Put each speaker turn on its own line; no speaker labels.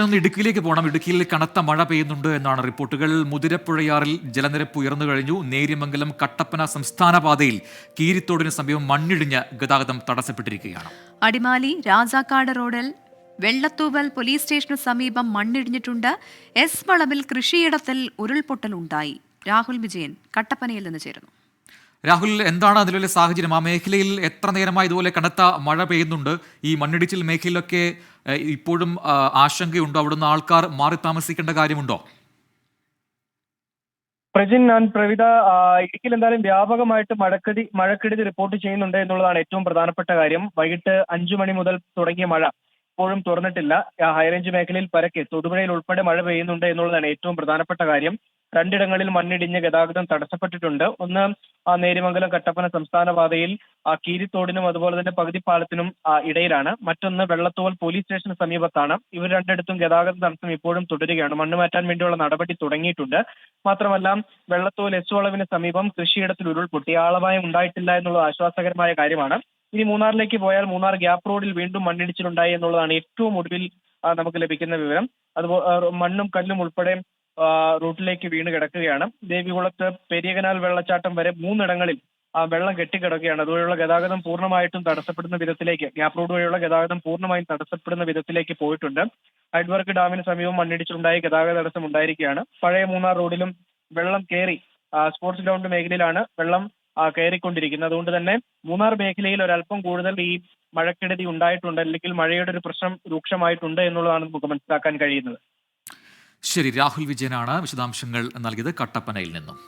ഒന്ന് ഇടുക്കിയിലേക്ക് പോകണം ഇടുക്കിയിൽ കനത്ത മഴ പെയ്യുന്നുണ്ട് എന്നാണ് റിപ്പോർട്ടുകൾ. മുതിരപ്പുഴയാറിൽ ജലനിരപ്പ് ഉയർന്നു കഴിഞ്ഞു. നേര്യമംഗലം കട്ടപ്പന സംസ്ഥാന പാതയിൽ കീരിത്തോടിന് സമീപം മണ്ണിടിഞ്ഞ് ഗതാഗതം തടസ്സപ്പെട്ടിരിക്കുകയാണ്.
അടിമാലി രാജാക്കാട് റോഡിൽ വെള്ളത്തൂവൽ പോലീസ് സ്റ്റേഷന് സമീപം മണ്ണിടിഞ്ഞിട്ടുണ്ട്. എസ് വളവിൽ കൃഷിയിടത്തിൽ ഉരുൾപൊട്ടലുണ്ടായി. രാഹുൽ വിജയൻ കട്ടപ്പനയിൽ നിന്ന് ചേരുന്നു.
രാഹുൽ എന്താണ് അതിലുള്ള സാഹചര്യം? ആ മേഖലയിൽ എത്ര നേരമായി ഇതുപോലെ കനത്ത മഴ പെയ്യുന്നുണ്ട്? ഈ മണ്ണിടിച്ചിൽ മേഖലയിലൊക്കെ ഇപ്പോഴും ആശങ്കയുണ്ടോ? അവിടുന്ന് ആൾക്കാർ മാറി താമസിക്കേണ്ട കാര്യമുണ്ടോ?
പ്രജിൻ ഞാൻ പ്രവിത ഇടുക്കിൽ എന്തായാലും വ്യാപകമായിട്ട് മഴക്കെടി മഴക്കെടുതി റിപ്പോർട്ട് ചെയ്യുന്നുണ്ട് എന്നുള്ളതാണ് ഏറ്റവും പ്രധാനപ്പെട്ട കാര്യം. വൈകിട്ട് അഞ്ചു മണി മുതൽ തുടങ്ങിയ മഴ ഇപ്പോഴും തുറന്നിട്ടില്ല. ഹൈറേഞ്ച് മേഖലയിൽ പരക്കെ തൊടുപുഴയിൽ ഉൾപ്പെടെ മഴ പെയ്യുന്നുണ്ട് എന്നുള്ളതാണ് ഏറ്റവും പ്രധാനപ്പെട്ട കാര്യം. രണ്ടിടങ്ങളിൽ മണ്ണിടിഞ്ഞ് ഗതാഗതം തടസ്സപ്പെട്ടിട്ടുണ്ട്. ഒന്ന് നേര്യമംഗലം കട്ടപ്പന സംസ്ഥാന പാതയിൽ കീരിത്തോടിനും അതുപോലെ തന്നെ പകുതിപ്പാലത്തിനും പാലത്തിനും ഇടയിലാണ്. മറ്റൊന്ന് വെള്ളത്തോൽ പോലീസ് സ്റ്റേഷന് സമീപത്താണ്. ഇവർ രണ്ടിടത്തും ഗതാഗത തടസ്സം ഇപ്പോഴും തുടരുകയാണ്. മണ്ണ് മാറ്റാൻ വേണ്ടിയുള്ള നടപടി തുടങ്ങിയിട്ടുണ്ട്. മാത്രമല്ല വെള്ളത്തോൽ എസ് വളവിന് സമീപം കൃഷിയിടത്തിൽ ഉരുൾപൊട്ടി. ആളപായം ഉണ്ടായിട്ടില്ല എന്നുള്ളത് ആശ്വാസകരമായ കാര്യമാണ്. ഇനി മൂന്നാറിലേക്ക് പോയാൽ മൂന്നാർ ഗ്യാപ്പ് റോഡിൽ വീണ്ടും മണ്ണിടിച്ചിലുണ്ടായി എന്നുള്ളതാണ് ഏറ്റവും ഒടുവിൽ നമുക്ക് ലഭിക്കുന്ന വിവരം. അതുപോലെ മണ്ണും കല്ലും ഉൾപ്പെടെ റൂട്ടിലേക്ക് വീണ് കിടക്കുകയാണ്. ദേവികുളത്ത് പെരിയകനാൽ വെള്ളച്ചാട്ടം വരെ മൂന്നിടങ്ങളിൽ വെള്ളം കെട്ടിക്കിടക്കുകയാണ്. അതുവഴിയുള്ള ഗതാഗതം പൂർണമായിട്ടും തടസ്സപ്പെടുന്ന വിധത്തിലേക്ക് ഗ്യാപ് റോഡ് വഴിയുള്ള ഗതാഗതം പൂർണമായും തടസ്സപ്പെടുന്ന വിധത്തിലേക്ക് പോയിട്ടുണ്ട്. ഹൈഡ്വർക്ക് ഡാമിന് സമീപം മണ്ണിടിച്ചിലുണ്ടായി ഗതാഗത തടസ്സം ഉണ്ടായിരിക്കുകയാണ്. പഴയ മൂന്നാർ റോഡിലും വെള്ളം കയറി സ്പോർട്സ് ഗ്രൗണ്ട് മേഖലയിലാണ് വെള്ളം കയറിക്കൊണ്ടിരിക്കുന്നത്. അതുകൊണ്ട് തന്നെ മൂന്നാർ മേഖലയിൽ ഒരല്പം കൂടുതൽ ഈ മഴക്കെടുതി ഉണ്ടായിട്ടുണ്ട്. അല്ലെങ്കിൽ മഴയുടെ ഒരു പ്രശ്നം രൂക്ഷമായിട്ടുണ്ട് എന്നുള്ളതാണ് നമുക്ക് മനസ്സിലാക്കാൻ കഴിയുന്നത്.
ശരി രാഹുൽ വിജയനാണ് വിശദാംശങ്ങൾ നൽകിയത് കട്ടപ്പനയിൽ നിന്നും.